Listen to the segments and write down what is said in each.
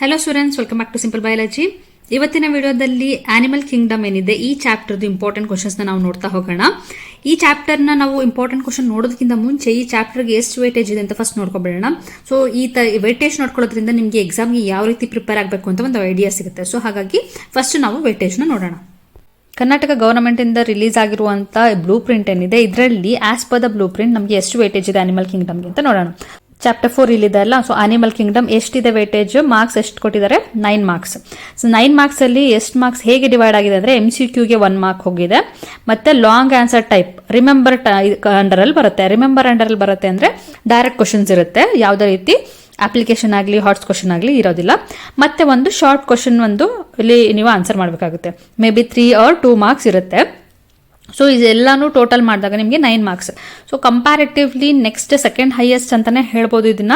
Hello students welcome back to simple biology ಇವತ್ತಿನ ವಿಡಿಯೋದಲ್ಲಿ animal Kingdom ಏನಿದೆ, ಈ ಚಾಪ್ಟರ್ದು ಇಂಪಾರ್ಟೆಂಟ್ ಕ್ವಶನ್ಸ್ನ ನಾವು ನೋಡ್ತಾ ಹೋಗೋಣ. ಈ ಚಾಪ್ಟರ್ನ ನಾವು ಇಂಪಾರ್ಟೆಂಟ್ ಕ್ವಶನ್ ನೋಡೋದಕ್ಕಿಂತ ಮುಂಚೆ ಈ ಚಾಪ್ಟರ್ಗೆ ಎಷ್ಟು ವೇಟೇಜ್ ಇದೆ ಅಂತ ಫಸ್ಟ್ ನೋಡ್ಕೊಬೇಡ ಸೊ ಈ ವೇಟೇಜ್ ನೋಡ್ಕೊಳ್ಳೋದ್ರಿಂದ ನಿಮಗೆ ಎಕ್ಸಾಮ್ಗೆ ಯಾವ ರೀತಿ ಪ್ರಿಪೇರ್ ಆಗಬೇಕು ಅಂತ ಒಂದು ಐಡಿಯಾ ಸಿಗುತ್ತೆ. ಸೊ ಹಾಗಾಗಿ ಫಸ್ಟ್ ನಾವು ವೇಟೇಜ್ನ ನೋಡೋಣ. ಕರ್ನಾಟಕ ಗವರ್ನಮೆಂಟ್ ಇಂದ ರಿಲೀಸ್ ಆಗಿರುವಂಥ ಬ್ಲೂ ಪ್ರಿಂಟ್ ಏನಿದೆ, ಇದರಲ್ಲಿ as per the blue print ನಮಗೆ ಎಷ್ಟು ವೇಟೇಜ್ ಇದೆ ಅನಿಮಲ್ ಕಿಂಗ್ಡಮ್ಗೆ ಅಂತ ನೋಡೋಣ. ಚಾಪ್ಟರ್ ಫೋರ್ ಇಲ್ಲಿದೆ ಅಲ್ಲ? ಸೊ ಅನಿಮಲ್ ಕಿಂಗ್ಡಮ್ ಎಷ್ಟಿದೆ ವೇಟೇಜ್ ಮಾರ್ಕ್ಸ್ ಎಷ್ಟು ಕೊಟ್ಟಿದ್ದಾರೆ? Nine marks so nine marks ಅಲ್ಲಿ ಎಷ್ಟು ಮಾರ್ಕ್ಸ್ ಹೇಗೆ ಡಿವೈಡ್ ಆಗಿದೆ ಅಂದ್ರೆ ಎಂ ಸಿ ಕ್ಯೂಗೆ ಒನ್ ಮಾರ್ಕ್ ಹೋಗಿದೆ. ಮತ್ತೆ long answer type remember under ಅಲ್ಲಿ ಬರುತ್ತೆ. ರಿಮೆಂಬರ್ ಅಂಡರ್ ಅಲ್ಲಿ ಬರುತ್ತೆ ಅಂದ್ರೆ ಡೈರೆಕ್ಟ್ ಕ್ವಶನ್ಸ್ ಇರುತ್ತೆ. ಯಾವುದೇ ರೀತಿ ಅಪ್ಲಿಕೇಶನ್ ಆಗಲಿ ಹಾಟ್ಸ್ ಕ್ವಶನ್ ಆಗಲಿ ಇರೋದಿಲ್ಲ. ಮತ್ತೆ ಒಂದು ಶಾರ್ಟ್ ಕ್ವಶನ್ ಒಂದು ಇಲ್ಲಿ ನೀವು ಆನ್ಸರ್ ಮಾಡಬೇಕಾಗುತ್ತೆ. Maybe three or two marks ಇರುತ್ತೆ. ಸೊ ಇದೆಲ್ಲಾನು ಟೋಟಲ್ ಮಾಡಿದಾಗ ನಿಮಗೆ nine marks so comparatively next second highest ಅಂತಾನೆ ಹೇಳ್ಬೋದು ಇದನ್ನ.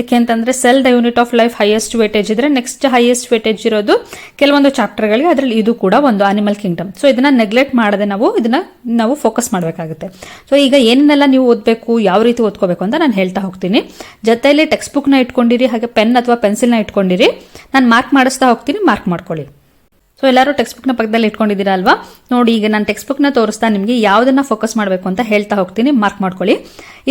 ಯಾಕೆಂತಂದ್ರೆ cell the unit of life highest weightage ಇದ್ರೆ ನೆಕ್ಸ್ಟ್ ಹೈಯೆಸ್ಟ್ ವೇಟೇಜ್ ಇರೋದು ಕೆಲವೊಂದು ಚಾಪ್ಟರ್ಗಳಿಗೆ ಅದರಲ್ಲಿ ಇದು ಕೂಡ ಒಂದು ಆನಿಮಲ್ ಕಿಂಗ್ಡಮ್ ಸೊ ಇದನ್ನ ನೆಗ್ಲೆಕ್ಟ್ ಮಾಡದೆ ನಾವು ಇದನ್ನ ನಾವು ಫೋಕಸ್ ಮಾಡಬೇಕಾಗುತ್ತೆ. ಸೊ ಈಗ ಏನನ್ನೆಲ್ಲ ನೀವು ಓದಬೇಕು, ಯಾವ ರೀತಿ ಓದ್ಕೋಬೇಕು ಅಂತ ನಾನು ಹೇಳ್ತಾ ಹೋಗ್ತೀನಿ. ಜೊತೆಯಲ್ಲಿ ಟೆಕ್ಸ್ಟ್ ಬುಕ್ನ ಇಟ್ಕೊಂಡಿರಿ, ಹಾಗೆ ಪೆನ್ ಅಥವಾ ಪೆನ್ಸಿಲ್ನ ಇಟ್ಕೊಂಡಿರಿ. ನಾನು ಮಾರ್ಕ್ ಮಾಡಿಸ್ತಾ ಹೋಗ್ತೀನಿ ಮಾರ್ಕ್ ಮಾಡ್ಕೊಳ್ಳಿ. ಸೊ ಎಲ್ಲರೂ ಟೆಕ್ಸ್ಟ್ ಬುಕ್ನ ಪಕ್ಕದಲ್ಲಿ ಇಟ್ಕೊಂಡಿದ್ದೀರಾ ಅಲ್ವಾ? ನೋಡಿ, ಈಗ ನಾನು ಟೆಕ್ಸ್ಟ್ ಬುಕ್ನ ತೋರಿಸ್ತಾ ನಿಮಗೆ ಯಾವುದನ್ನ ಫೋಕಸ್ ಮಾಡಬೇಕು ಅಂತ ಹೇಳ್ತಾ ಹೋಗ್ತೀನಿ. ಮಾರ್ಕ್ ಮಾಡ್ಕೊಳ್ಳಿ.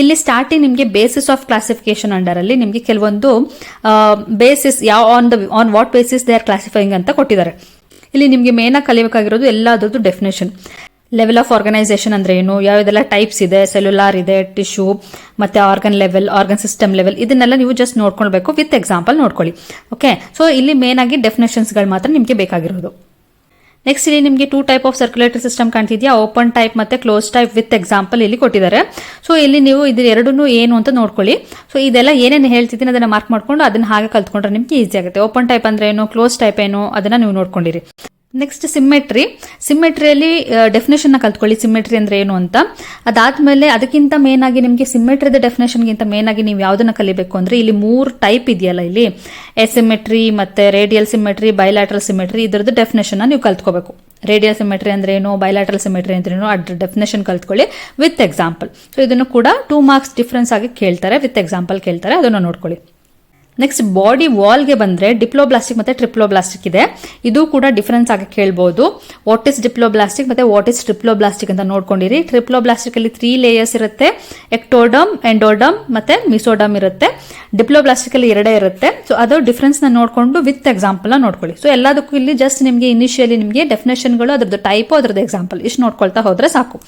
ಇಲ್ಲಿ ಸ್ಟಾರ್ಟಿಂಗ್ ನಿಮಗೆ ಬೇಸಿಸ್ ಆಫ್ ಕ್ಲಾಸಿಫಿಕೇಶನ್ ಅಂಡರ್ ಅಲ್ಲಿ ನಿಮಗೆ ಕೆಲವೊಂದು ಬೇಸಿಸ್ ಯಾವ on the on what basis they are classifying ಅಂತ ಕೊಟ್ಟಿದ್ದಾರೆ. ಇಲ್ಲಿ ನಿಮಗೆ ಮೇನಾಗಿ ಕಲಿಬೇಕಾಗಿರೋದು ಎಲ್ಲದರದ್ದು ಡೆಫಿನೇಷನ್ ಲೆವೆಲ್ ಆಫ್ ಆರ್ಗನೈಸೇಷನ್ ಅಂದ್ರೆ ಏನು? ಯಾವ್ದೆಲ್ಲ ಟೈಪ್ಸ್ ಇದೆ? ಸೆಲ್ಯುಲಾರ್ ಇದೆ ಟಿಶ್ಯೂ ಮತ್ತೆ organ level organ system level ಇದನ್ನೆಲ್ಲ ನೀವು ಜಸ್ಟ್ ನೋಡ್ಕೊಳ್ಬೇಕು ವಿತ್ ಎಕ್ಸಾಂಪಲ್ ನೋಡ್ಕೊಳ್ಳಿ. ಓಕೆ ಸೊ ಇಲ್ಲಿ ಮೇನ್ ಆಗಿ ಡೆಫಿನೇಷನ್ಸ್ಗಳು ಮಾತ್ರ ನಿಮಗೆ ಬೇಕಾಗಿರೋದು. ನೆಕ್ಸ್ಟ್ ಇಲ್ಲಿ ನಿಮಗೆ two type of circulatory system ಕಾಣ್ತಿದ್ಯಾ? Open type ಮತ್ತೆ ಕ್ಲೋಸ್ ಟೈಪ್ ವಿತ್ ಎಕ್ಸಾಂಪಲ್ ಇಲ್ಲಿ ಕೊಟ್ಟಿದ್ದಾರೆ. ಸೊ ಇಲ್ಲಿ ನೀವು ಇದ್ರ ಎರಡೂ ಏನು ಅಂತ ನೋಡ್ಕೊಳ್ಳಿ. ಸೊ ಇದೆಲ್ಲ ಏನೇನು ಹೇಳ್ತಿದ್ದೀನಿ ಅದನ್ನ ಮಾರ್ಕ್ ಮಾಡ್ಕೊಂಡು ಅದನ್ನ ಹಾಗೆ ಕಲ್ತ್ಕೊಂಡ್ರೆ ನಿಮಗೆ ಈಸಿ ಆಗುತ್ತೆ. ಓಪನ್ ಟೈಪ್ ಅಂದ್ರೆ ಏನು? ಕ್ಲೋಸ್ ಟೈಪ್ ಏನು? ಅದನ್ನ ನೀವು ನೋಡ್ಕೊಂಡಿರಿ. ನೆಕ್ಸ್ಟ್ ಸಿಮ್ಮೆಟ್ರಿ ಸಿಮ್ಮೆಟ್ರಿಯಲ್ಲಿ ಡೆಫಿನೇಷನ್ನ ಕಲ್ತ್ಕೊಳ್ಳಿ. ಸಿಮ್ಮೆಟ್ರಿ ಅಂದ್ರೆ ಏನು ಅಂತ. ಅದಾದ್ಮೇಲೆ ಅದಕ್ಕಿಂತ ಮೇನ್ ಆಗಿ ನಿಮಗೆ ಸಿಮ್ಮೆಟ್ರಿದ ಡೆಫಿನೇಷನ್ಗಿಂತ ಮೇನ್ ಆಗಿ ನೀವು ಯಾವ್ದನ್ನ ಕಲಿಬೇಕು ಅಂದ್ರೆ ಇಲ್ಲಿ ಮೂರು ಟೈಪ್ ಇದೆಯಲ್ಲ ಇಲ್ಲಿ. ಎಸಿಮೆಟ್ರಿ ಮತ್ತೆ ರೇಡಿಯಲ್ ಸಿಮೆಟ್ರಿ ಬೈಲಾಟ್ರಲ್ ಸಿಮೆಟ್ರಿ ಇದರದ್ದು ಡೆಫಿನೇಷನ್ ನೀವು ಕಲ್ತ್ಕೋಬೇಕು. ರೇಡಿಯಲ್ ಸಿಮೆಟ್ರಿ ಅಂದ್ರೆ ಏನು? ಬೈಲಾಟ್ರಲ್ ಸಿಮೆಟ್ರಿ ಅಂದ್ರೆ ಏನು? ಅದ್ರ ಡೆಫಿನೇಷನ್ ಕಲ್ತ್ಕೊಳ್ಳಿ ವಿತ್ ಎಕ್ಸಾಂಪಲ್ ಸೊ ಇದನ್ನು ಕೂಡ ಟೂ ಮಾರ್ಕ್ಸ್ ಡಿಫ್ರೆನ್ಸ್ ಆಗಿ ಕೇಳ್ತಾರೆ ವಿತ್ ಎಕ್ಸಾಂಪಲ್ ಕೇಳ್ತಾರೆ. ಅದನ್ನು ನೋಡ್ಕೊಳ್ಳಿ. ನೆಕ್ಸ್ಟ್ ಬಾಡಿ ವಾಲ್ಗೆ ಬಂದ್ರೆ ಡಿಪ್ಲೋಬ್ಲಾಸ್ಟಿಕ್ ಮತ್ತೆ ಟ್ರಿಪ್ಲೋಬ್ಲಾಸ್ಟಿಕ್ ಇದೆ. ಇದು ಕೂಡ ಡಿಫರೆನ್ಸ್ ಆಗಿ ಕೇಳ್ಬೋದು. ವಾಟ್ ಇಸ್ ಡಿಪ್ಲೋಬ್ಲಾಸ್ಟಿಕ್ ಮತ್ತೆ ವಾಟ್ ಇಸ್ ಟ್ರಿಪ್ಲೋಬ್ಲಾಸ್ಟಿಕ್ ಅಂತ ನೋಡ್ಕೊಂಡಿರಿ. ಟ್ರಿಪ್ಲೋಬ್ಲಾಸ್ಟಿಕ್ ಅಲ್ಲಿ ತ್ರೀ ಲೇಯರ್ಸ್ ಇರುತ್ತೆ. ಎಕ್ಟೋಡಮ್ ಎಂಡೋಡಮ್ ಮತ್ತೆ ಮಿಸೋಡಮ್ ಇರುತ್ತೆ. ಡಿಪ್ಲೋಬ್ಲಾಸ್ಟಿಕ್ ಅಲ್ಲಿ ಎರಡೇ ಇರುತ್ತೆ. ಸೊ ಅದು ಡಿಫ್ರೆನ್ಸ್ನ ನೋಡ್ಕೊಂಡು ವಿತ್ ಎಕ್ಸಾಂಪಲ್ ನೋಡ್ಕೊಳ್ಳಿ. ಸೊ ಎಲ್ಲದಕ್ಕೂ ಇಲ್ಲಿ ಜಸ್ಟ್ ನಿಮಗೆ ಇನಿಷಿಯಲಿ ನಿಮಗೆ ಡೆಫಿನೇಷನ್ಗಳು ಅದ್ರದ್ದು ಟೈಪ್ ಅದ್ರದ್ದು ಎಕ್ಸಾಂಪಲ್ ಇಷ್ಟು ನೋಡ್ಕೊಳ್ತಾ ಹೋದರೆ ಸಾಕು.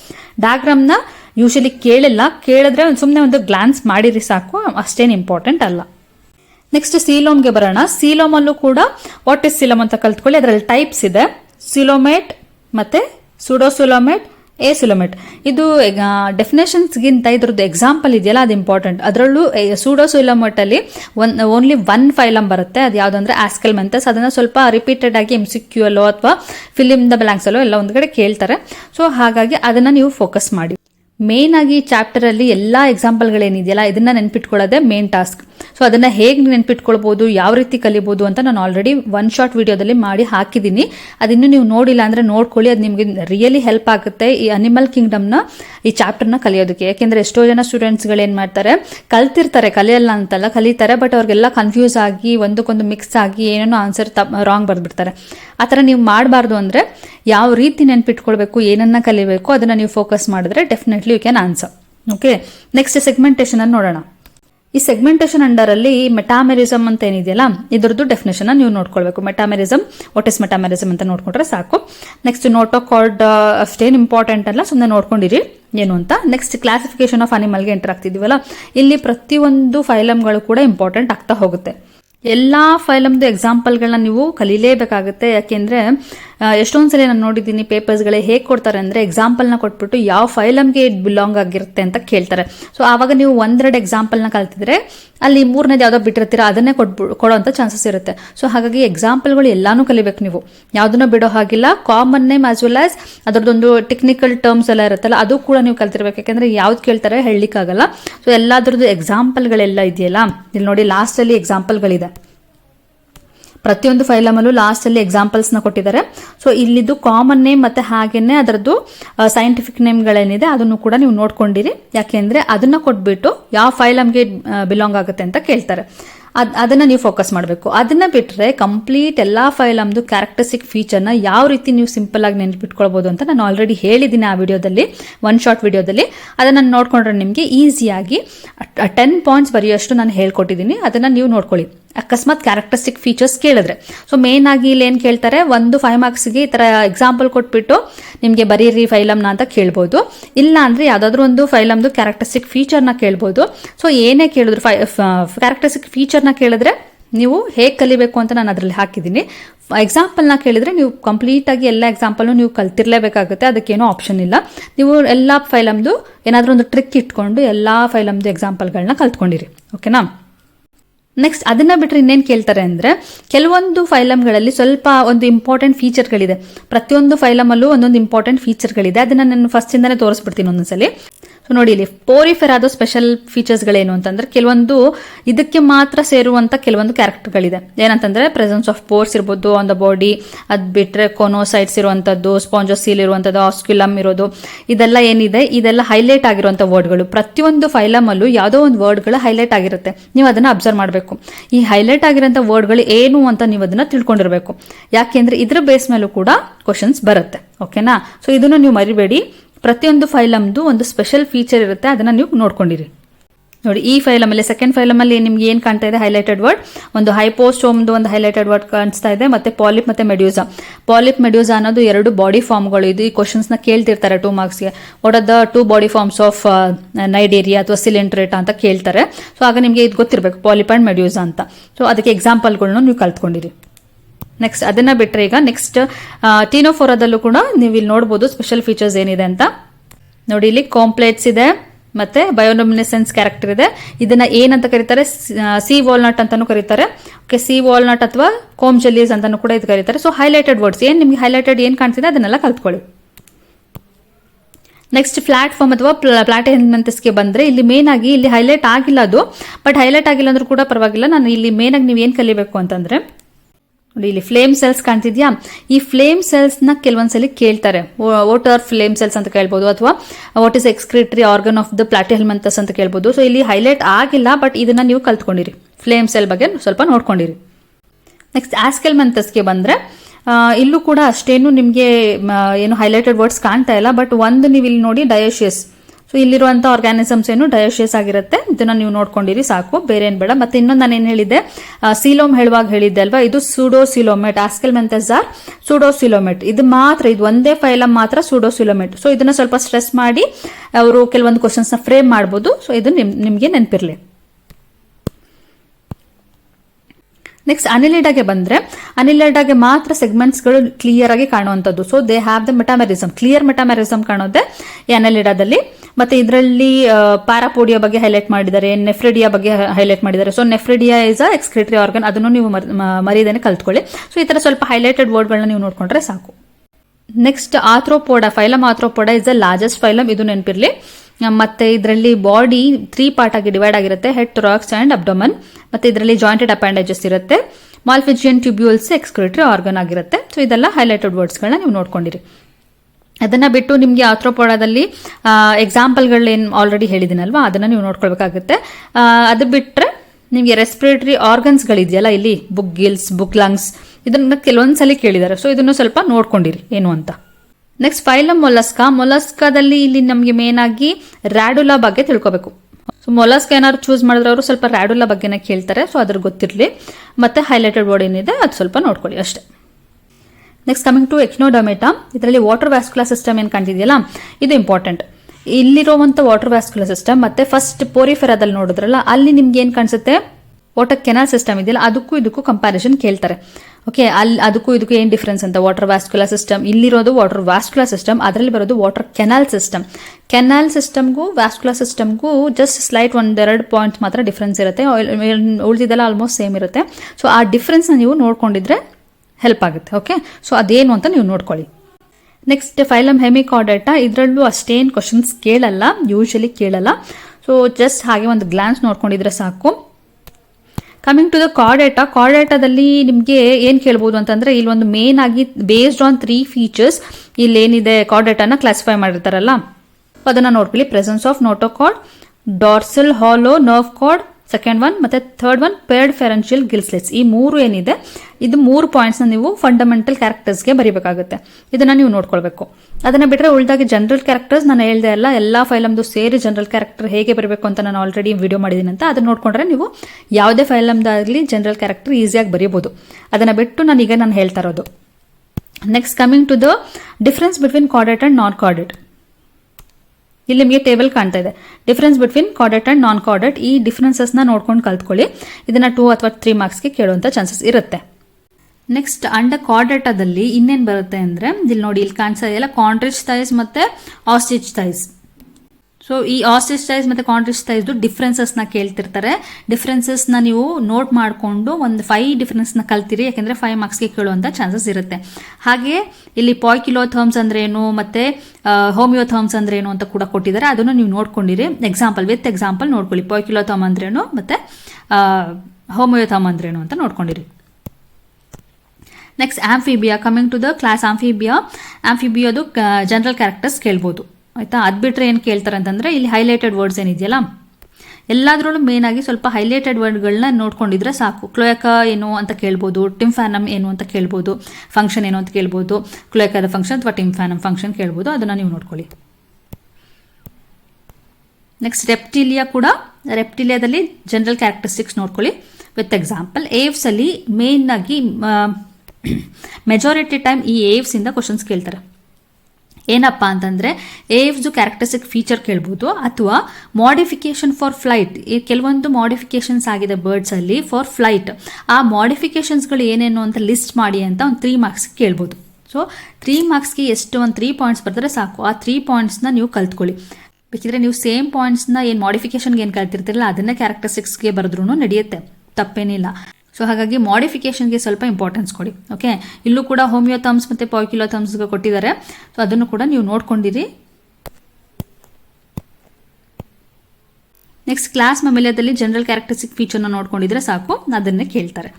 ಡಯಾಗ್ರಾಮ್ನ ಯೂಶಲಿ ಕೇಳಿಲ್ಲ. ಕೇಳಿದ್ರೆ ಒಂದು ಸುಮ್ಮನೆ ಒಂದು ಗ್ಲಾನ್ಸ್ ಮಾಡಿರಿ ಸಾಕು. ಅಷ್ಟೇನು ಇಂಪಾರ್ಟೆಂಟ್ ಅಲ್ಲ. ನೆಕ್ಸ್ಟ್ ಸೀಲೋಮ್ಗೆ ಬರೋಣ. ಸೀಲೋಮ್ ಅಲ್ಲೂ ಕೂಡ ವಾಟ್ ಇಸ್ ಸಿಲೋಮ್ ಅಂತ ಕಲ್ತ್ಕೊಳ್ಳಿ. ಅದರಲ್ಲಿ ಟೈಪ್ಸ್ ಇದೆ. ಸಿಲೋಮೇಟ್ ಮತ್ತೆ ಸುಡೋಸಿಲೋಮೇಟ್ ಎ ಸಿಲೋಮೇಟ್ ಇದು ಡೆಫಿನೇಷನ್ಸ್ಗಿಂತ ಇದ್ರದ್ದು ಎಕ್ಸಾಂಪಲ್ ಇದೆಯಲ್ಲ, ಅದು ಇಂಪಾರ್ಟೆಂಟ್ ಅದರಲ್ಲೂ ಸೂಡೋಸಿಲೋಮೇಟ್ ಅಲ್ಲಿ ಒನ್ ಓನ್ಲಿ ಒನ್ ಫೈಲಮ್ ಬರುತ್ತೆ. ಅದು ಯಾವುದಂದ್ರೆ ಆಸ್ಕಲ್ ಮೆಂತಸ್ ಅದನ್ನ ಸ್ವಲ್ಪ ರಿಪೀಟೆಡ್ ಆಗಿ ಎಂ ಸಿ ಕ್ಯೂ ಅಲ್ಲೋ ಅಥವಾ ಫಿಲಿಮ್ ದ ಬ್ಲಾಂಕ್ಸ್ ಅಲ್ಲೋ ಎಲ್ಲ ಒಂದು ಕಡೆ ಕೇಳ್ತಾರೆ. ಸೊ ಹಾಗಾಗಿ ಅದನ್ನ ನೀವು ಫೋಕಸ್ ಮಾಡಿ. ಮೇನ್ ಆಗಿ ಚಾಪ್ಟರ್ ಅಲ್ಲಿ ಎಲ್ಲಾ ಎಕ್ಸಾಂಪಲ್ಗಳೇನಿದೆಯಲ್ಲ ಇದನ್ನ ನೆನ್ಪಿಟ್ಕೊಳ್ಳೋದೇ ಮೇನ್ ಟಾಸ್ಕ್ ಸೊ ಅದನ್ನ ಹೇಗೆ ನೆನ್ಪಿಟ್ಕೊಳ್ಬೋದು, ಯಾವ ರೀತಿ ಕಲಿಬೋದು ಅಂತ ನಾನು ಆಲ್ರೆಡಿ ಒನ್ ಶಾರ್ಟ್ ವಿಡಿಯೋದಲ್ಲಿ ಮಾಡಿ ಹಾಕಿದ್ದೀನಿ ಅದಿನ್ನೂ ನೀವು ನೋಡಿಲ್ಲ ಅಂದ್ರೆ ನೋಡ್ಕೊಳ್ಳಿ, ಅದು ನಿಮಗೆ ರಿಯಲಿ ಹೆಲ್ಪ್ ಆಗುತ್ತೆ ಈ ಅನಿಮಲ್ ಕಿಂಗ್ಡಮ್ನ ಈ ಚಾಪ್ಟರ್ನ ಕಲಿಯೋದಕ್ಕೆ. ಯಾಕೆಂದ್ರೆ ಎಷ್ಟೋ ಜನ ಸ್ಟೂಡೆಂಟ್ಸ್ಗಳು ಏನ್ ಮಾಡ್ತಾರೆ, ಕಲ್ತಿರ್ತಾರೆ, ಕಲಿಯಲ್ಲ ಅಂತಲ್ಲ, ಕಲಿತಾರೆ ಬಟ್ ಅವ್ರಿಗೆಲ್ಲ ಕನ್ಫ್ಯೂಸ್ ಆಗಿ, ಒಂದಕ್ಕೊಂದು ಮಿಕ್ಸ್ ಆಗಿ ಏನೇನೋ ಆನ್ಸರ್ ರಾಂಗ್ ಬರ್ದ್ಬಿಡ್ತಾರೆ. ಆ ಥರ ನೀವು ಮಾಡಬಾರ್ದು ಅಂದ್ರೆ ಯಾವ ರೀತಿ ನೆನ್ಪಿಟ್ಕೊಳ್ಬೇಕು, ಏನನ್ನ ಕಲಿಬೇಕು, ಅದನ್ನ ನೀವು ಫೋಕಸ್ ಮಾಡಿದ್ರೆ definitely you can answer okay next segmentation ಅನ್ನು ನೋಡೋಣ. ಈ ಸೆಗ್ಮೆಂಟೇಷನ್ ಅಂಡರ್ ಅಲ್ಲಿ ಮೆಟಾಮೆರಿಸಮ್ ಅಂತ ಏನಿದೆಯಲ್ಲ, ಇದರದ್ದು ಡೆಫಿನೇಷನ್ ನೀವು ನೋಡ್ಕೊಳ್ಬೇಕು. ಮೆಟಾಮೆರಿಸಮ್ ವಾಟ್ ಇಸ್ ಮೆಟಾಮೆರಿಸಮ್ ಅಂತ ನೋಡ್ಕೊಂಡ್ರೆ ಸಾಕು. ನೆಕ್ಸ್ಟ್ ನೋಟೋಕಾರ್ಡ್ ಅಷ್ಟೇನು ಇಂಪಾರ್ಟೆಂಟ್ ಅಲ್ಲ ಸುಮ್ಮನೆ ನೋಡ್ಕೊಂಡಿರಿ ಏನು ಅಂತ. ನೆಕ್ಸ್ಟ್ ಕ್ಲಾಸಿಫಿಕೇಶನ್ ಆಫ್ ಅನಿಮಲ್ಗೆ ಎಂಟರ್ ಆಗ್ತಿದೀವಲ್ಲ, ಇಲ್ಲಿ ಪ್ರತಿಯೊಂದು ಫೈಲಮ್ಗಳು ಕೂಡ ಇಂಪಾರ್ಟೆಂಟ್ ಆಗ್ತಾ ಹೋಗುತ್ತೆ. ಎಲ್ಲ ಫೈಲಮ್ದು ಎಕ್ಸಾಂಪಲ್ಗಳನ್ನ ನೀವು ಕಲೀಲೇಬೇಕಾಗುತ್ತೆ. ಯಾಕೆಂದ್ರೆ ಎಷ್ಟೊಂದು ಸಲ ನಾನು ನೋಡಿದ್ದೀನಿ ಪೇಪರ್ಸ್ಗಳೇ ಹೇಗೆ ಕೊಡ್ತಾರೆ ಅಂದರೆ ಎಕ್ಸಾಂಪಲ್ನ ಕೊಟ್ಬಿಟ್ಟು ಯಾವ ಫೈಲಮ್ಗೆ ಇಟ್ ಬಿಲಾಂಗ್ ಆಗಿರುತ್ತೆ ಅಂತ ಕೇಳ್ತಾರೆ. ಸೊ ಆವಾಗ ನೀವು ಒಂದೆರಡು ಎಕ್ಸಾಂಪಲ್ನ ಕಲ್ತಿದ್ರೆ ಅಲ್ಲಿ ಮೂರನೇದು ಯಾವುದೋ ಬಿಟ್ಟಿರ್ತೀರ, ಅದನ್ನೇ ಕೊಟ್ಬಿಟ್ಟು ಕೊಡೋವಂಥ ಚಾನ್ಸಸ್ ಇರುತ್ತೆ. ಸೊ ಹಾಗಾಗಿ ಎಕ್ಸಾಂಪಲ್ಗಳು ಎಲ್ಲಾನು ಕಲಿಬೇಕು ನೀವು. ಯಾವುದನ್ನು ಬಿಡೋ ಹಾಗಿಲ್ಲ. Common name as well as ಅದರದೊಂದು technical terms ಎಲ್ಲ ಇರುತ್ತಲ್ಲ, ಅದು ಕೂಡ ನೀವು ಕಲ್ತಿರ್ಬೇಕು. ಯಾಕಂದ್ರೆ ಯಾವ್ದು ಕೇಳ್ತಾರೆ ಹೇಳಲಿಕ್ಕಾಗಲ್ಲ. ಸೊ ಎಲ್ಲಾದ್ರದ್ದು ಎಕ್ಸಾಂಪಲ್ಗಳೆಲ್ಲ ಇದೆಯಲ್ಲ? ಇಲ್ಲಿ ನೋಡಿ ಲಾಸ್ಟಲ್ಲಿ ಎಕ್ಸಾಂಪಲ್ಗಳಿದೆ ಪ್ರತಿಯೊಂದು ಫೈಲಮಲ್ಲೂ ಲಾಸ್ಟ್ ಅಲ್ಲಿ ಎಕ್ಸಾಂಪಲ್ಸ್ನ ಕೊಟ್ಟಿದ್ದಾರೆ. ಸೊ ಇಲ್ಲಿದ್ದು ಕಾಮನ್ ನೇಮ್ ಮತ್ತೆ ಹಾಗೇನೆ ಅದರದ್ದು ಸೈಂಟಿಫಿಕ್ ನೇಮ್ಗಳೇನಿದೆ ಅದನ್ನು ಕೂಡ ನೀವು ನೋಡ್ಕೊಂಡಿರಿ. ಯಾಕೆಂದ್ರೆ ಅದನ್ನ ಕೊಟ್ಬಿಟ್ಟು ಯಾವ ಫೈಲಮ್ಗೆ ಬಿಲಾಂಗ್ ಆಗುತ್ತೆ ಅಂತ ಕೇಳ್ತಾರೆ. ಅದ್, ಅದನ್ನ ನೀವು ಫೋಕಸ್ ಮಾಡಬೇಕು. ಅದನ್ನ ಬಿಟ್ಟರೆ ಕಂಪ್ಲೀಟ್ ಎಲ್ಲ ಫೈಲಮ್ದು ಕ್ಯಾರೆಕ್ಟರಿಸ್ಟಿಕ್ ಫೀಚರ್ನ ಯಾವ ರೀತಿ ನೀವು ಸಿಂಪಲ್ ಆಗಿ ನೆನಪಿಟ್ಕೊಳ್ಬೋದು ಅಂತ ನಾನು ಆಲ್ರೆಡಿ ಹೇಳಿದ್ದೀನಿ ಆ ವಿಡಿಯೋದಲ್ಲಿ ಒನ್ ಶಾರ್ಟ್ ವಿಡಿಯೋದಲ್ಲಿ ಅದನ್ನು ನೋಡ್ಕೊಂಡ್ರೆ ನಿಮಗೆ ಈಸಿಯಾಗಿ ಟೆನ್ ಪಾಯಿಂಟ್ಸ್ ಬರೆಯೋಷ್ಟು ನಾನು ಹೇಳ್ಕೊಟ್ಟಿದ್ದೀನಿ. ಅದನ್ನು ನೀವು ನೋಡ್ಕೊಳ್ಳಿ. ಅಕಸ್ಮಾತ್ ಕ್ಯಾರೆಕ್ಟರಿಸ್ಟಿಕ್ ಫೀಚರ್ಸ್ ಕೇಳಿದ್ರೆ. ಸೊ ಮೇನ್ ಆಗಿ ಇಲ್ಲಿ ಏನು ಕೇಳ್ತಾರೆ? ಒಂದು ಫೈವ್ ಮಾರ್ಕ್ಸ್ಗೆ ಈ ಥರ ಎಕ್ಸಾಂಪಲ್ ಕೊಟ್ಬಿಟ್ಟು ನಿಮಗೆ ಬರೀರಿ ಫೈಲಮ್ನ ಅಂತ ಕೇಳ್ಬೋದು. ಇಲ್ಲ ಅಂದರೆ ಯಾವುದಾದ್ರೂ ಒಂದು ಫೈಲಮ್ದು ಕ್ಯಾರೆಕ್ಟರಿಸ್ಟಿಕ್ ಫೀಚರ್ನ ಕೇಳ್ಬೋದು. ಸೊ ಏನೇ ಕೇಳಿದ್ರು ಫೈ ಕ್ಯಾರೆಕ್ಟರಿಸ್ಟಿಕ್ ಫೀಚರ್ನ ಕೇಳಿದ್ರೆ ನೀವು ಹೇಗೆ ಕಲಿಬೇಕು ಅಂತ ನಾನು ಅದರಲ್ಲಿ ಹಾಕಿದ್ದೀನಿ. ಎಕ್ಸಾಂಪಲ್ನ ಕೇಳಿದರೆ ನೀವು ಕಂಪ್ಲೀಟಾಗಿ ಎಲ್ಲ ಎಕ್ಸಾಂಪಲ್ನು ನೀವು ಕಲ್ತಿರಲೇಬೇಕಾಗುತ್ತೆ. ಅದಕ್ಕೇನೋ ಆಪ್ಷನ್ ಇಲ್ಲ. ನೀವು ಎಲ್ಲ ಫೈಲಮ್ದು ಏನಾದರೂ ಒಂದು ಟ್ರಿಕ್ ಇಟ್ಕೊಂಡು ಎಲ್ಲ ಫೈಲಮ್ದು ಎಕ್ಸಾಂಪಲ್ಗಳನ್ನ ಕಲ್ತ್ಕೊಂಡಿರಿ. ಓಕೆನಾ ನೆಕ್ಸ್ಟ್ ಅದನ್ನ ಬಿಟ್ಟರೆ ಇನ್ನೇನು ಕೇಳ್ತಾರೆ ಅಂದರೆ, ಕೆಲವೊಂದು ಫೈಲಮ್ಗಳಲ್ಲಿ ಸ್ವಲ್ಪ ಒಂದು ಇಂಪಾರ್ಟೆಂಟ್ ಫೀಚರ್ಗಳಿದೆ ಪ್ರತಿಯೊಂದು ಫೈಲಮಲ್ಲೂ ಒಂದೊಂದು ಇಂಪಾರ್ಟೆಂಟ್ ಫೀಚರ್ಗಳಿದೆ ಅದನ್ನು ನಾನು ಫಸ್ಟಿಂದನೇ ತೋರಿಸ್ಬಿಡ್ತೀನಿ ಒಂದೊಂದ್ಸಲಿ. ಸೊ ನೋಡಿ ಇಲ್ಲಿ ಪೋರಿಫೆರ್ ಆದ ಸ್ಪೆಷಲ್ ಫೀಚರ್ಸ್ಗಳೇನು ಅಂತಂದ್ರೆ, ಕೆಲವೊಂದು ಇದಕ್ಕೆ ಮಾತ್ರ ಸೇರುವಂಥ ಕೆಲವೊಂದು ಕ್ಯಾರೆಕ್ಟರ್ಗಳಿದೆ ಏನಂತಂದ್ರೆ ಪ್ರೆಸೆನ್ಸ್ ಆಫ್ ಪೋರ್ಸ್ ಇರ್ಬೋದು ಆನ್ ದ ಬಾಡಿ ಅದು ಬಿಟ್ಟರೆ ಕೊನೋಸೈಟ್ಸ್ ಇರುವಂಥದ್ದು ಸ್ಪಾಂಜೋಸೀಲ್ ಇರುವಂಥದ್ದು ಆಸ್ಕ್ಯುಲಮ್ ಇರೋದು, ಇದೆಲ್ಲ ಏನಿದೆ, ಇದೆಲ್ಲ ಹೈಲೈಟ್ ಆಗಿರುವಂಥ ವರ್ಡ್ಗಳು ಪ್ರತಿಯೊಂದು ಫೈಲಮಲ್ಲೂ ಯಾವುದೋ ಒಂದು ವರ್ಡ್ಗಳು ಹೈಲೈಟ್ ಆಗಿರುತ್ತೆ. ನೀವು ಅದನ್ನು ಅಬ್ಸರ್ವ್ ಮಾಡಬೇಕು. ಈ ಹೈಲೈಟ್ ಆಗಿರೋಂಥ ವರ್ಡ್ಗಳು ಏನು ಅಂತ ನೀವು ಅದನ್ನ ತಿಳ್ಕೊಂಡಿರಬೇಕು. ಯಾಕೆಂದ್ರೆ ಇದ್ರ ಬೇಸ್ ಮೇಲೂ ಕೂಡ ಕ್ವಶನ್ಸ್ ಬರುತ್ತೆ. ಓಕೆನಾ ಸೊ ಇದನ್ನು ನೀವು ಮರಿಬೇಡಿ. ಪ್ರತಿಯೊಂದು ಫೈಲಮ್ದು ಒಂದು ಸ್ಪೆಷಲ್ ಫೀಚರ್ ಇರುತ್ತೆ, ಅದನ್ನು ನೀವು ನೋಡ್ಕೊಂಡಿರಿ. ನೋಡಿ, ಈ ಫೈಲಮಲ್ಲಿ ಸೆಕೆಂಡ್ ಫೈಲಮಲ್ಲಿ ನಿಮ್ಗೆ ಏನು ಕಾಣ್ತಾ ಇದೆ? ಹೈಲೈಟೆಡ್ ವರ್ಡ್ ಒಂದು ಹೈಪೋಸ್ಟೋಮ್ದು ಒಂದು ಹೈಲೈಟೆಡ್ ವರ್ಡ್ ಕಾಣಿಸ್ತಾ ಇದೆ, ಮತ್ತೆ ಪಾಲಿಪ್ ಮತ್ತೆ ಮೆಡ್ಯೂಸಾ ಪಾಲಿಪ್ ಮೆಡ್ಯೂಸಾ ಅನ್ನೋದು ಎರಡು ಬಾಡಿ ಫಾರ್ಮ್ಗಳು ಇದು ಈ ಕ್ವಶನ್ಸ್ನ ಕೇಳ್ತಿರ್ತಾರೆ two ಮಾರ್ಕ್ಸ್ಗೆ what are the two body forms of cnidaria ಅಥವಾ ಸಿಲಿಂಡ್ರೇಟ್ ಅಂತ ಕೇಳ್ತಾರೆ. ಸೊ ಆಗ ನಿಮಗೆ ಇದು ಗೊತ್ತಿರಬೇಕು ಪಾಲಿಪ್ ಅಂಡ್ ಮೆಡ್ಯೂಸಾ ಅಂತ. ಸೊ ಅದಕ್ಕೆ ಎಕ್ಸಾಂಪಲ್ಗಳನ್ನ ನೀವು ಕಲ್ತ್ಕೊಂಡಿರಿ. ನೆಕ್ಸ್ಟ್ ಅದನ್ನ ಬಿಟ್ಟರೆ ಈಗ ನೆಕ್ಸ್ಟ್ ಟೀನೋಫೋರಾದಲ್ಲೂ ಕೂಡ ನೀವು ಇಲ್ಲಿ ನೋಡ್ಬೋದು ಸ್ಪೆಷಲ್ ಫೀಚರ್ಸ್ ಏನಿದೆ ಅಂತ. ನೋಡಿ, ಇಲ್ಲಿ ಕಾಂಪ್ಲೇಟ್ಸ್ ಇದೆ, ಮತ್ತೆ ಬಯೋನೊಮಿನೆಸೆನ್ಸ್ ಕ್ಯಾರೆಕ್ಟರ್ ಇದೆ. ಇದನ್ನ ಏನಂತ ಕರೀತಾರೆ? ಸಿ ವಾಲ್ನಟ್ ಅಂತಾನು ಕರೀತಾರೆ. ಓಕೆ ಸಿ ವಾಲ್ನಟ್ ಅಥವಾ ಕೋಮ್ ಜೆಲ್ಲೀಸ್ ಅಂತಾನು ಕೂಡ ಇದು ಕರೀತಾರೆ. ಸೊ ಹೈಲೈಟೆಡ್ ವರ್ಡ್ಸ್ ಏನ್ ನಿಮ್ಗೆ ಹೈಲೈಟೆಡ್ ಏನ್ ಕಾಣ್ತಿದೆ? ಅದನ್ನೆಲ್ಲ ಕಲ್ತ್ಕೊಳ್ಳಿ. ನೆಕ್ಸ್ಟ್ ಪ್ಲಾಟ್ಫಾರ್ಮ್ ಅಥವಾ ಪ್ಲಾಟಿನಂತಸ್ಗೆ ಬಂದ್ರೆ ಇಲ್ಲಿ ಮೇನ್ ಆಗಿ ಇಲ್ಲಿ ಹೈಲೈಟ್ ಆಗಿಲ್ಲ ಅದು. ಬಟ್ ಹೈಲೈಟ್ ಆಗಿಲ್ಲ ಅಂದ್ರೂ ಕೂಡ ಪರವಾಗಿಲ್ಲ. ನಾನು ಇಲ್ಲಿ ಮೇನ್ ಆಗಿ ನೀವು ಏನು ಕಲಿಬೇಕು ಅಂತಂದ್ರೆ ಇಲ್ಲಿ ಫ್ಲೇಮ್ ಸೆಲ್ಸ್ ಕಾಣ್ತಿದ್ಯಾ? ಈ ಫ್ಲೇಮ್ ಸೆಲ್ಸ್ನ ಕೆಲವೊಂದ್ಸಲಿ ಕೇಳ್ತಾರೆ. ವಾಟ್ ಆರ್ ಫ್ಲೇಮ್ ಸೆಲ್ಸ್ ಅಂತ ಕೇಳ್ಬೋದು, ಅಥವಾ what is excretory organ of the platyhelminthes ಅಂತ ಕೇಳ್ಬೋದು. ಸೊ ಇಲ್ಲಿ ಹೈಲೈಟ್ ಆಗಿಲ್ಲ ಬಟ್ ಇದನ್ನ ನೀವು ಕಲ್ತ್ಕೊಂಡಿರಿ. ಫ್ಲೇಮ್ ಸೆಲ್ ಬಗ್ಗೆ ಸ್ವಲ್ಪ ನೋಡ್ಕೊಂಡಿರಿ. ನೆಕ್ಸ್ಟ್ ಆಸ್ಕೆಲ್ ಬಂದರೆ ಇಲ್ಲೂ ಕೂಡ ಅಷ್ಟೇನು ನಿಮಗೆ ಏನು ಹೈಲೈಟೆಡ್ ವರ್ಡ್ಸ್ ಕಾಣ್ತಾ ಇಲ್ಲ ಬಟ್ ಒಂದು ನೀವು ಇಲ್ಲಿ ನೋಡಿ ಡಯೋಶಿಯಸ್ ಸೊ ಇಲ್ಲಿರುವಂಥ ಆರ್ಗ್ಯಾನಿಸಮ್ಸ್ ಏನು ಡಯೋಶಿಯಸ್ ಆಗಿರುತ್ತೆ. ಇದನ್ನ ನೀವು ನೋಡ್ಕೊಂಡಿರಿ, ಸಾಕು. ಬೇರೆ ಏನು ಬೇಡ. ಮತ್ತೆ ಇನ್ನೊಂದು ನಾನು ಏನು ಹೇಳಿದ್ದೆ? ಸೀಲೋಮ್ ಹೇಳುವಾಗ ಹೇಳಿದ್ದೆ ಅಲ್ವಾ? ಇದು pseudocoelomate ಆಸ್ಕೆಲ್ or pseudocoelomate ಇದು ಮಾತ್ರ, ಇದು ಒಂದೇ ಫೈಲಮ್ ಮಾತ್ರ ಸೂಡೋ ಸಿಲೋಮೆಟ್ ಸೊ ಇದನ್ನ ಸ್ವಲ್ಪ ಸ್ಟ್ರೆಸ್ ಮಾಡಿ, ಅವರು ಕೆಲವೊಂದು ಕ್ವಶನ್ಸ್ನ ಫ್ರೇಮ್ ಮಾಡ್ಬೋದು. ಸೊ ಇದು ನಿಮ್, ನಿಮಗೆ ನೆನಪಿರಲಿ. ನೆಕ್ಸ್ಟ್ ಅನಿಲಿಡಾಗೆ ಬಂದ್ರೆ ಅನಿಲಿಡಾಗೆ ಮಾತ್ರ ಸೆಗ್ಮೆಂಟ್ಸ್ಗಳು ಕ್ಲಿಯರ್ ಆಗಿ ಕಾಣುವಂಥದ್ದು. So they have the metamerism clear metamerism ಕಾಣೋದೆ ಈ ಅನಿಲಿಡಾದಲ್ಲಿ ಮತ್ತೆ ಇದರಲ್ಲಿ ಪ್ಯಾರಾಪೋಡಿಯಾ ಬಗ್ಗೆ ಹೈಲೈಟ್ ಮಾಡಿದ್ದಾರೆ ನೆಫ್ರಿಡಿಯಾ ಬಗ್ಗೆ ಹೈಲೈಟ್ ಮಾಡಿದ್ದಾರೆ. So nephridia is a excretory organ ಅದನ್ನು ನೀವು ಮರಿದೇನೆ ಕಲ್ತ್ಕೊಳ್ಳಿ. ಸೊ ಈ ತರ ಸ್ವಲ್ಪ ಹೈಲೈಟೆಡ್ ವರ್ಡ್ಗಳನ್ನ ನೀವು ನೋಡ್ಕೊಂಡ್ರೆ ಸಾಕು. Next Arthropoda phylum Arthropoda is the largest phylum ಇದು ನೆನಪಿರ್ಲಿ. ಮತ್ತೆ ಇದರಲ್ಲಿ ಬಾಡಿ ತ್ರೀ ಪಾರ್ಟ್ ಆಗಿ ಡಿವೈಡ್ ಆಗಿರುತ್ತೆ. ಹೆಡ್ ಥೊರಾಕ್ಸ್ ಅಂಡ್ ಅಬ್ಡೊಮನ್ ಮತ್ತೆ ಇದರಲ್ಲಿ ಜಾಯಿಂಟೆಡ್ ಅಪ್ಯಾಂಡೇಜಸ್ ಇರುತ್ತೆ. ಮಾಲ್ಫಿಜಿಯನ್ ಟ್ಯೂಬ್ಯೂಲ್ಸ್ ಎಕ್ಸ್ಕ್ರಿಟರಿ ಆರ್ಗನ್ ಆಗಿರುತ್ತೆ. ಸೊ ಇದೆಲ್ಲ ಹೈಲೈಟೆಡ್ ವರ್ಡ್ಸ್ಗಳನ್ನ ನೀವು ನೋಡ್ಕೊಂಡಿರಿ. ಅದನ್ನ ಬಿಟ್ಟು ನಿಮಗೆ ಆಥ್ರೋಪೋಡದಲ್ಲಿ ಎಕ್ಸಾಂಪಲ್ಗಳೇನು ಆಲ್ರೆಡಿ ಹೇಳಿದ್ದೀನಲ್ವಾ ಅದನ್ನ ನೀವು ನೋಡ್ಕೊಳ್ಬೇಕಾಗುತ್ತೆ. ಅದು ಬಿಟ್ಟರೆ ನಿಮಗೆ ರೆಸ್ಪಿರೇಟರಿ ಆರ್ಗನ್ಸ್ಗಳಿದೆಯಲ್ಲ ಇಲ್ಲಿ. ಬುಕ್ ಗಿಲ್ಸ್ ಬುಕ್ ಲಂಗ್ಸ್ ಇದನ್ನ ಕೆಲವೊಂದ್ಸಲಿ ಕೇಳಿದ್ದಾರೆ. ಸೊ ಇದನ್ನು ಸ್ವಲ್ಪ ನೋಡ್ಕೊಂಡಿರಿ. ಏನು ಅಂತ. Next phylum Mollusca. ಮೊಲಸ್ಕಾದಲ್ಲಿ ಇಲ್ಲಿ ನಮಗೆ ಮೇನ್ ಆಗಿ ರ್ಯಾಡುಲಾ ಬಗ್ಗೆ ತಿಳ್ಕೊಬೇಕು. ಸೊ ಮೊಲಸ್ಕ ಏನಾದ್ರು ಚೂಸ್ ಮಾಡಿದ್ರೆ ಅವರು ಸ್ವಲ್ಪ ರ್ಯಾಡುಲಾ ಬಗ್ಗೆನೇ ಕೇಳ್ತಾರೆ. ಸೊ ಅದ್ರ ಗೊತ್ತಿರಲಿ. ಮತ್ತೆ ಹೈಲೈಟೆಡ್ ವರ್ಡ್ ಏನಿದೆ, ಅದು ಸ್ವಲ್ಪ ನೋಡ್ಕೊಳ್ಳಿ ಅಷ್ಟೇ. ನೆಕ್ಸ್ಟ್ ಕಮಿಂಗ್ ಟು ಎಕ್ನೋಡೊಮೆಟಾ ಇದರಲ್ಲಿ ವಾಟರ್ ವ್ಯಾಸ್ಕುಲರ್ ಸಿಸ್ಟಮ್ ಏನು ಕಾಣ್ತಿದೆಯಲ್ಲ ಇದು ಇಂಪಾರ್ಟೆಂಟ್ ಇಲ್ಲಿರುವಂಥ ವಾಟರ್ ವ್ಯಾಸ್ಕುಲರ್ ಸಿಸ್ಟಮ್ ಮತ್ತೆ ಫಸ್ಟ್ ಪೋರಿಫೆರಾದಲ್ಲಿ ನೋಡಿದ್ರಲ್ಲ, ಅಲ್ಲಿ ನಿಮ್ಗೆ ಏನು ಕಾಣಿಸುತ್ತೆ? ವಾಟರ್ ಕೆನಾಲ್ ಸಿಸ್ಟಮ್ ಇದೆಯಲ್ಲ, ಅದಕ್ಕೂ ಇದಕ್ಕೂ ಕಂಪ್ಯಾರಿಸನ್ ಕೇಳ್ತಾರೆ. ಓಕೆ ಅಲ್ಲಿ ಅದಕ್ಕೂ ಇದಕ್ಕೂ ಏನು ಡಿಫ್ರೆನ್ಸ್ ಅಂತ? ವಾಟರ್ ವ್ಯಾಸ್ಕುಲಾ ಸಿಸ್ಟಮ್ ಇಲ್ಲಿರೋದು ವಾಟರ್ ವ್ಯಾಸ್ಕುಲರ್ ಸಿಸ್ಟಮ್ ಅದರಲ್ಲಿ ಬರೋದು ವಾಟರ್ ಕೆನಾಲ್ ಸಿಸ್ಟಮ್ ಕೆನಾಲ್ ಸಿಸ್ಟಮ್ಗೂ ವ್ಯಾಸ್ಕುಲರ್ ಸಿಸ್ಟಮ್ಗೂ ಜಸ್ಟ್ ಸ್ಲೈಟ್ ಒಂದೆರಡು ಪಾಯಿಂಟ್ ಮಾತ್ರ ಡಿಫ್ರೆನ್ಸ್ ಇರುತ್ತೆ. ಉಳಿದಿದ್ದೆಲ್ಲ ಆಲ್ಮೋಸ್ಟ್ ಸೇಮ್ ಇರುತ್ತೆ. ಸೊ ಆ ಡಿಫ್ರೆನ್ಸ್ನ ನೀವು ನೋಡ್ಕೊಂಡಿದ್ರೆ ಹೆಲ್ಪ್ ಆಗುತ್ತೆ ಓಕೆ ಸೊ ಅದೇನು ಅಂತ ನೀವು ನೋಡ್ಕೊಳ್ಳಿ. ನೆಕ್ಸ್ಟ್ ಫೈಲಮ್ ಹೆಮಿಕಾಡೇಟಾ ಇದರಲ್ಲೂ ಅಷ್ಟೇನು ಕ್ವಶನ್ಸ್ ಕೇಳಲ್ಲ ಯೂಶಲಿ ಕೇಳಲ್ಲ. ಸೊ ಜಸ್ಟ್ ಹಾಗೆ ಒಂದು ಗ್ಲಾನ್ಸ್ ನೋಡ್ಕೊಂಡಿದ್ರೆ ಸಾಕು. ಕಮಿಂಗ್ ಟು ದ ಕಾರ್ಡೇಟಾ ಕಾರ್ಡೇಟಾದಲ್ಲಿ ನಿಮಗೆ ಏನು ಕೇಳ್ಬೋದು ಅಂತಂದರೆ ಇಲ್ಲಿ ಒಂದು ಮೇನ್ ಆಗಿ ಬೇಸ್ಡ್ ಆನ್ ತ್ರೀ ಫೀಚರ್ಸ್ ಇಲ್ಲಿ ಏನಿದೆ ಕಾರ್ಡೇಟಾನ ಕ್ಲಾಸಿಫೈ ಮಾಡಿರ್ತಾರಲ್ಲ? ಅದನ್ನು ನೋಡ್ಕೊಳ್ಳಿ presence of notochord dorsal hollow nerve cord second one ಮತ್ತು third one paired pharyngeal gill slits ಈ ಮೂರು ಏನಿದೆ, ಇದು ಮೂರು ಪಾಯಿಂಟ್ಸ್ನ ನೀವು ಫಂಡಮೆಂಟಲ್ ಕ್ಯಾರೆಕ್ಟರ್ಸ್ಗೆ ಬರೀಬೇಕಾಗುತ್ತೆ. ಇದನ್ನು ನೀವು ನೋಡ್ಕೊಳ್ಬೇಕು. ಅದನ್ನು ಬಿಟ್ಟರೆ ಉಳಿದಾಗಿ ಜನರಲ್ ಕ್ಯಾರೆಕ್ಟರ್ಸ್ ನಾನು ಹೇಳ್ದೆ ಅಲ್ಲ, ಎಲ್ಲ ಫೈಲಮ್ದು ಸೇರಿ ಜನರಲ್ ಕ್ಯಾರೆಕ್ಟರ್ ಹೇಗೆ ಬರಬೇಕು ಅಂತ ನಾನು ಆಲ್ರೆಡಿ ವಿಡಿಯೋ ಮಾಡಿದ್ದೀನಿ ಅಂತ ಅದನ್ನು ನೋಡ್ಕೊಂಡ್ರೆ ನೀವು ಯಾವುದೇ ಫೈಲಮ್ದಾಗಲಿ ಜನರಲ್ ಕ್ಯಾರೆಕ್ಟರ್ ಈಸಿಯಾಗಿ ಬರೀಬೋದು. ಅದನ್ನು ಬಿಟ್ಟು ನಾನೀಗ ನಾನು ಹೇಳ್ತಾ ಇರೋದು. Next coming to the difference between chordate and non chordate ಇಲ್ಲಿ ನಿಮಗೆ ಟೇಬಲ್ ಕಾಣ್ತಾ ಇದೆ. Difference between chordate and non chordate ಈ ಡಿಫ್ರೆನ್ಸಸ್ನ ನೋಡ್ಕೊಂಡು ಕಲ್ತ್ಕೊಳ್ಳಿ. ಇದನ್ನು ಟೂ ಅಥವಾ ತ್ರೀ ಮಾರ್ಕ್ಸ್ಗೆ ಕೇಳುವಂಥ ಚಾನ್ಸಸ್ ಇರುತ್ತೆ. ನೆಕ್ಸ್ಟ್ ಅಂಡರ್ ಕಾರ್ಡೆಟಾದಲ್ಲಿ ಇನ್ನೇನು ಬರುತ್ತೆ ಅಂದರೆ, ಇಲ್ಲಿ ನೋಡಿ, ಇಲ್ಲಿ ಕಾಣಿಸ್ತಾ ಇದೆಯಲ್ಲ ಕಾಂಟ್ರಿಚ್ ಥೈಸ್ ಮತ್ತು ಆಸ್ಟಿಚ್ ಥೈಸ್ ಸೊ ಈ ಆಸ್ಟಿಚ್ ಮತ್ತೆ ಮತ್ತು ಕಾಂಟ್ರಿಚ್ ಸೈಜ್ದು ಡಿಫ್ರೆನ್ಸಸ್ನ ಕೇಳ್ತಿರ್ತಾರೆ ಡಿಫ್ರೆನ್ಸಸ್ನ ನೀವು ನೋಟ್ ಮಾಡಿಕೊಂಡು ಒಂದು ಫೈವ್ ಡಿಫ್ರೆನ್ಸ್ನ ಕಲ್ತಿರಿ. ಯಾಕೆಂದರೆ ಫೈವ್ ಮಾರ್ಕ್ಸ್ಗೆ ಕೇಳುವಂಥ ಚಾನ್ಸಸ್ ಇರುತ್ತೆ. ಹಾಗೆ ಇಲ್ಲಿ ಪಾಯ್ಕಿಲೋ ಥರ್ಮ್ಸ್ ಅಂದ್ರೆ ಏನು ಮತ್ತು ಹೋಮಿಯೋ ಥರ್ಮ್ಸ್ ಅಂದ್ರೆ ಏನು ಅಂತ ಕೂಡ ಕೊಟ್ಟಿದ್ದಾರೆ. ಅದನ್ನು ನೀವು ನೋಡ್ಕೊಂಡಿರಿ. ಎಕ್ಸಾಂಪಲ್ ವಿತ್ ಎಕ್ಸಾಂಪಲ್ ನೋಡ್ಕೊಳ್ಳಿ. ಪಾಯ್ಕಿಲೋ ಥರ್ಮ್ ಅಂದ್ರೇನು ಮತ್ತು ಹೋಮಿಯೋ ಥರ್ಮ್ ಅಂದ್ರೇನು ಅಂತ ನೋಡ್ಕೊಂಡಿರಿ. Next amphibia coming to the class amphibia ಆಂಫಿಬಿಯಾದು general characters ಕೇಳ್ಬೋದು. ಆಯಿತಾ? ಅದು ಬಿಟ್ಟರೆ ಏನು ಕೇಳ್ತಾರೆ ಅಂತಂದರೆ ಇಲ್ಲಿ ಹೈಲೈಟೆಡ್ ವರ್ಡ್ಸ್ ಏನಿದೆಯಲ್ಲ? ಎಲ್ಲದರಲ್ಲೂ ಮೇನ್ ಆಗಿ ಸ್ವಲ್ಪ ಹೈಲೈಟೆಡ್ ವರ್ಡ್ಗಳನ್ನ ನೋಡ್ಕೊಂಡಿದ್ರೆ ಸಾಕು. ಕ್ಲೋಯಕ ಏನು ಅಂತ ಕೇಳ್ಬೋದು ಟಿಮ್ಫ್ಯಾನಮ್ ಏನು ಅಂತ ಕೇಳ್ಬೋದು ಫಂಕ್ಷನ್ ಏನು ಅಂತ ಕೇಳ್ಬೋದು, ಕ್ಲೋಯಕದ ಫಂಕ್ಷನ್ ಅಥವಾ ಟಿಮ್ಫ್ಯಾನಮ್ ಫಂಕ್ಷನ್ ಕೇಳ್ಬೋದು, ಅದನ್ನು ನೀವು ನೋಡ್ಕೊಳ್ಳಿ. ನೆಕ್ಸ್ಟ್ ರೆಪ್ಟಿಲಿಯಾ ಕೂಡ. ರೆಪ್ಟಿಲಿಯಾದಲ್ಲಿ ಜನರಲ್ ಕ್ಯಾರೆಕ್ಟರಿಸ್ಟಿಕ್ಸ್ ನೋಡ್ಕೊಳ್ಳಿ. ವಿತ್ ಎಕ್ಸಾಂಪಲ್ ಏವ್ಸಲ್ಲಿ ಮೇನ್ ಆಗಿ ಮೆಜಾರಿಟಿ ಟೈಮ್ ಈ ಏವ್ಸಿಂದ ಕ್ವಶನ್ಸ್ ಕೇಳ್ತಾರೆ. ಏನಪ್ಪ ಅಂತಂದರೆ ಏವ್ಸ್ದು ಕ್ಯಾರೆಕ್ಟರಿಸ್ಟಿಕ್ ಫೀಚರ್ ಕೇಳ್ಬೋದು ಅಥವಾ ಮಾಡಿಫಿಕೇಶನ್ ಫಾರ್ ಫ್ಲೈಟ್ ಕೆಲವೊಂದು ಮಾಡಿಫಿಕೇಶನ್ಸ್ ಆಗಿದೆ ಬರ್ಡ್ಸಲ್ಲಿ ಫಾರ್ ಫ್ಲೈಟ್ ಆ ಮಾಡಿಫಿಕೇಶನ್ಸ್ಗಳು ಏನೇನು ಅಂತ ಲಿಸ್ಟ್ ಮಾಡಿ ಅಂತ ಒಂದು ತ್ರೀ ಮಾರ್ಕ್ಸ್ ಕೇಳ್ಬೋದು. ಸೊ ತ್ರೀ ಮಾರ್ಕ್ಸ್ಗೆ ಎಷ್ಟು ಒಂದು ತ್ರೀ ಪಾಯಿಂಟ್ಸ್ ಬರ್ತಾರೆ ಸಾಕು. ಆ ತ್ರೀ ಪಾಯಿಂಟ್ಸ್ನ ನೀವು ಕಲ್ತ್ಕೊಳ್ಳಿ. ಬೇಕಿದ್ರೆ ನೀವು ಸೇಮ್ ಪಾಯಿಂಟ್ಸ್ನ ಏನು ಮಾಡಿಫಿಕೇಶನ್ಗೆ ಏನು ಕಲ್ತಿರ್ತಿರಲ್ಲ, ಅದನ್ನೇ ಕ್ಯಾರೆಕ್ಟರಿಸ್ಟಿಕ್ಸ್ಗೆ ಬರೆದ್ರೂ ನಡೆಯುತ್ತೆ. ತಪ್ಪೇನಿಲ್ಲ. ಸೊ ಹಾಗಾಗಿ ಮಾಡಿಫಿಕೇಶನ್ಗೆ ಸ್ವಲ್ಪ ಇಂಪಾರ್ಟೆನ್ಸ್ ಕೊಡಿ ಓಕೆ ಇಲ್ಲೂ ಕೂಡ ಹೋಮಿಯೋ ಥಮ್ಸ್ ಮತ್ತು ಪಾಯ್ಕಿಲೋ ಥಮ್ಸ್ಗೆ ಕೊಟ್ಟಿದ್ದಾರೆ. ಸೊ ಅದನ್ನು ಕೂಡ ನೀವು ನೋಡ್ಕೊಂಡಿರಿ. ನೆಕ್ಸ್ಟ್ ಕ್ಲಾಸ್ ಮೆಮಿಲಿಯಾದಲ್ಲಿ ಜನರಲ್ ಕ್ಯಾರೆಕ್ಟರಿಸ್ಟಿಕ್ ಫೀಚರ್ನ ನೋಡ್ಕೊಂಡಿದ್ರೆ ಸಾಕು, ಅದನ್ನೇ ಕೇಳ್ತಾರೆ.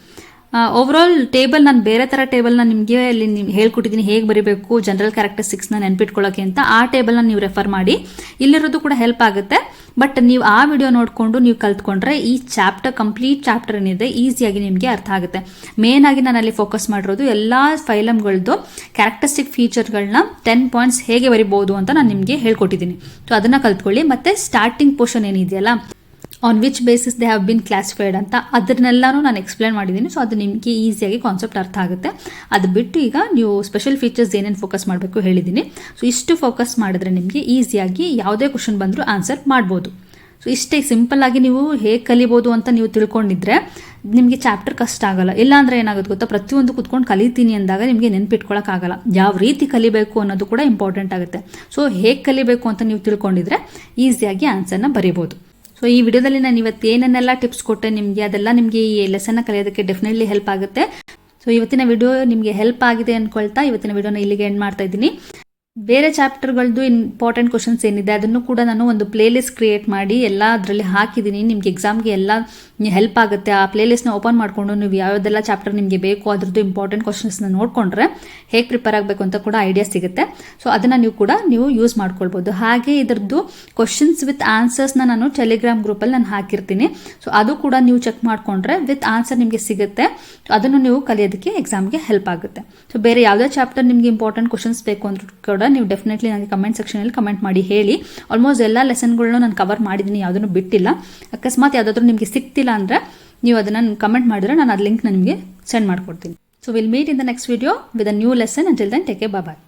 ಓವರಾಲ್ ಟೇಬಲ್ ನಾನು ಬೇರೆ ಥರ ಟೇಬಲ್ನ ನಿಮಗೆ ಇಲ್ಲಿ ನೀವು ಹೇಳ್ಕೊಟ್ಟಿದ್ದೀನಿ ಹೇಗೆ ಬರೀಬೇಕು ಜನರಲ್ ಕ್ಯಾರೆಕ್ಟರಿಸ್ಟಿಕ್ಸ್ನ ನೆನ್ಪಿಟ್ಕೊಳ್ಳೋಕೆ ಅಂತ ಆ ಟೇಬಲ್ನ ನೀವು ರೆಫರ್ ಮಾಡಿ. ಇಲ್ಲಿರೋದು ಕೂಡ ಹೆಲ್ಪ್ ಆಗುತ್ತೆ. ಬಟ್ ನೀವು ಆ ವಿಡಿಯೋ ನೋಡಿಕೊಂಡು ನೀವು ಕಲ್ತ್ಕೊಂಡ್ರೆ ಈ ಚಾಪ್ಟರ್ ಕಂಪ್ಲೀಟ್ ಚಾಪ್ಟರ್ ಏನಿದೆ ಈಸಿಯಾಗಿ ನಿಮಗೆ ಅರ್ಥ ಆಗುತ್ತೆ. ಮೇನ್ ಆಗಿ ನಾನು ಅಲ್ಲಿ ಫೋಕಸ್ ಮಾಡಿರೋದು ಎಲ್ಲ ಫೈಲಮ್ಗಳದ್ದು ಕ್ಯಾರೆಕ್ಟರಿಸ್ಟಿಕ್ ಫೀಚರ್ಗಳನ್ನ ಟೆನ್ ಪಾಯಿಂಟ್ಸ್ ಹೇಗೆ ಬರಿಬೋದು ಅಂತ ನಾನು ನಿಮಗೆ ಹೇಳ್ಕೊಟ್ಟಿದ್ದೀನಿ ಸೊ ಅದನ್ನು ಕಲ್ತ್ಕೊಳ್ಳಿ. ಮತ್ತು ಸ್ಟಾರ್ಟಿಂಗ್ ಪೋರ್ಷನ್ ಏನಿದೆಯಲ್ಲ on which basis they have been classified ಅಂತ ಅದನ್ನೆಲ್ಲನೂ ನಾನು ಎಕ್ಸ್ಪ್ಲೇನ್ ಮಾಡಿದ್ದೀನಿ. ಸೊ ಅದು ನಿಮಗೆ ಈಸಿಯಾಗಿ ಕಾನ್ಸೆಪ್ಟ್ ಅರ್ಥ ಆಗುತ್ತೆ. ಅದು ಬಿಟ್ಟು ಈಗ ನೀವು ಸ್ಪೆಷಲ್ ಫೀಚರ್ಸ್ ಏನೇನು ಫೋಕಸ್ ಮಾಡಬೇಕು ಹೇಳಿದ್ದೀನಿ. ಸೊ ಇಷ್ಟು ಫೋಕಸ್ ಮಾಡಿದ್ರೆ ನಿಮಗೆ ಈಸಿಯಾಗಿ ಯಾವುದೇ ಕ್ವಶನ್ ಬಂದರೂ ಆನ್ಸರ್ ಮಾಡ್ಬೋದು. ಸೊ ಇಷ್ಟೇ ಸಿಂಪಲ್ ಆಗಿ ನೀವು ಹೇಗೆ ಕಲಿಬೋದು ಅಂತ ನೀವು ತಿಳ್ಕೊಂಡಿದ್ರೆ ನಿಮಗೆ ಚಾಪ್ಟರ್ ಕಷ್ಟ ಆಗಲ್ಲ. ಇಲ್ಲಾಂದ್ರೆ ಏನಾಗುತ್ತೆ ಗೊತ್ತಾ? ಪ್ರತಿಯೊಂದು ಕುತ್ಕೊಂಡು ಕಲಿತೀನಿ ಅಂದಾಗ ನಿಮಗೆ ನೆನ್ಪಿಟ್ಕೊಳ್ಳೋಕ್ಕಾಗಲ್ಲ ಯಾವ ರೀತಿ ಕಲಿಬೇಕು ಅನ್ನೋದು ಕೂಡ ಇಂಪಾರ್ಟೆಂಟ್ ಆಗುತ್ತೆ. ಸೊ ಹೇಗೆ ಕಲಿಬೇಕು ಅಂತ ನೀವು ತಿಳ್ಕೊಂಡಿದ್ರೆ ಈಸಿಯಾಗಿ ಆನ್ಸರ್ನ ಬರೀಬೋದು. ಸೊ ಈ ವಿಡಿಯೋದಲ್ಲಿ ನಾನು ಇವತ್ತು ಏನನ್ನೆಲ್ಲ ಟಿಪ್ಸ್ ಕೊಟ್ಟೆ ನಿಮಗೆ, ಅದೆಲ್ಲ ನಿಮಗೆ ಈ ಲೆಸನ್ನ ಕಲಿಯೋದಕ್ಕೆ ಡೆಫಿನೆಟ್ಲಿ ಹೆಲ್ಪ್ ಆಗುತ್ತೆ. ಸೊ ಇವತ್ತಿನ ವಿಡಿಯೋ ನಿಮಗೆ ಹೆಲ್ಪ್ ಆಗಿದೆ ಅಂದ್ಕೊಳ್ತಾ ಇವತ್ತಿನ ವಿಡಿಯೋನ ಇಲ್ಲಿಗೆ ಎಂಡ್ ಮಾಡ್ತಾ ಇದ್ದೀನಿ. ಬೇರೆ ಚಾಪ್ಟರ್ಗಳದ್ದು ಇಂಪಾರ್ಟೆಂಟ್ ಕ್ವಶನ್ಸ್ ಏನಿದೆ, ಅದನ್ನು ಕೂಡ ನಾನು ಒಂದು ಪ್ಲೇ ಲಿಸ್ಟ್ ಕ್ರಿಯೇಟ್ ಮಾಡಿ ಎಲ್ಲ ಅದರಲ್ಲಿ ಹಾಕಿದ್ದೀನಿ ನಿಮಗೆ ಎಕ್ಸಾಮ್ಗೆ ಎಲ್ಲ ಹೆಲ್ಪ್ ಆಗುತ್ತೆ. ಆ ಪ್ಲೇ ಲಿಸ್ಟ್ನ ಓಪನ್ ಮಾಡಿಕೊಂಡು ನೀವು ಯಾವ್ಯಾವ್ದೆಲ್ಲ ಚಾಪ್ಟರ್ ನಿಮಗೆ ಬೇಕು, ಅದ್ರದ್ದು ಇಂಪಾರ್ಟೆಂಟ್ ಕ್ವಶನ್ಸ್ನ ನೋಡಿಕೊಂಡ್ರೆ ಹೇಗೆ ಪ್ರಿಪೇರ್ ಆಗಬೇಕು ಅಂತ ಕೂಡ ಐಡಿಯಾ ಸಿಗುತ್ತೆ. ಸೊ ಅದನ್ನು ನೀವು ಕೂಡ ನೀವು ಯೂಸ್ ಮಾಡ್ಕೊಳ್ಬೋದು. ಹಾಗೆ ಇದರದ್ದು ಕ್ವಶನ್ಸ್ ವಿತ್ ಆನ್ಸರ್ಸ್ನ ನಾನು ಟೆಲಿಗ್ರಾಮ್ ಗ್ರೂಪಲ್ಲಿ ನಾನು ಹಾಕಿರ್ತೀನಿ. ಸೊ ಅದು ಕೂಡ ನೀವು ಚೆಕ್ ಮಾಡಿಕೊಂಡ್ರೆ ವಿತ್ ಆನ್ಸರ್ ನಿಮಗೆ ಸಿಗುತ್ತೆ. ಅದನ್ನು ನೀವು ಕಲಿಯೋದಕ್ಕೆ ಎಕ್ಸಾಮ್ಗೆ ಹೆಲ್ಪ್ ಆಗುತ್ತೆ. ಸೊ ಬೇರೆ ಯಾವುದೇ ಚಾಪ್ಟರ್ ನಿಮಗೆ ಇಂಪಾರ್ಟೆಂಟ್ ಕ್ವಶನ್ಸ್ ಬೇಕು ಅಂದ್ರೂ ಕೂಡ ನೀವು ಡೆಫಿನೆಟ್ಲಿ ನನಗೆ ಕಮೆಂಟ್ ಸೆಕ್ಷನಲ್ಲಿ ಕಮೆಂಟ್ ಮಾಡಿ ಹೇಳಿ. ಆಲ್ಮೋಸ್ಟ್ ಎಲ್ಲ ಲೆಸನ್ಗಳನ್ನೂ ನಾನು ಕವರ್ ಮಾಡಿದ್ದೀನಿ ಯಾವುದನ್ನು ಬಿಟ್ಟಿಲ್ಲ. ಅಕಸ್ಮಾತ್ ಯಾವುದಾದ್ರೂ ನಿಮಗೆ ಸಿಕ್ತಿಲ್ಲ ಅಂದರೆ ನೀವು ಅದನ್ನು ಕಮೆಂಟ್ ಮಾಡಿದ್ರೆ ನಾನು ಅದು ಲಿಂಕ್ ನಿಮಗೆ ಸೆಂಡ್ ಮಾಡ್ಕೊಡ್ತೀನಿ. So will meet in the next video with a new lesson until then take bye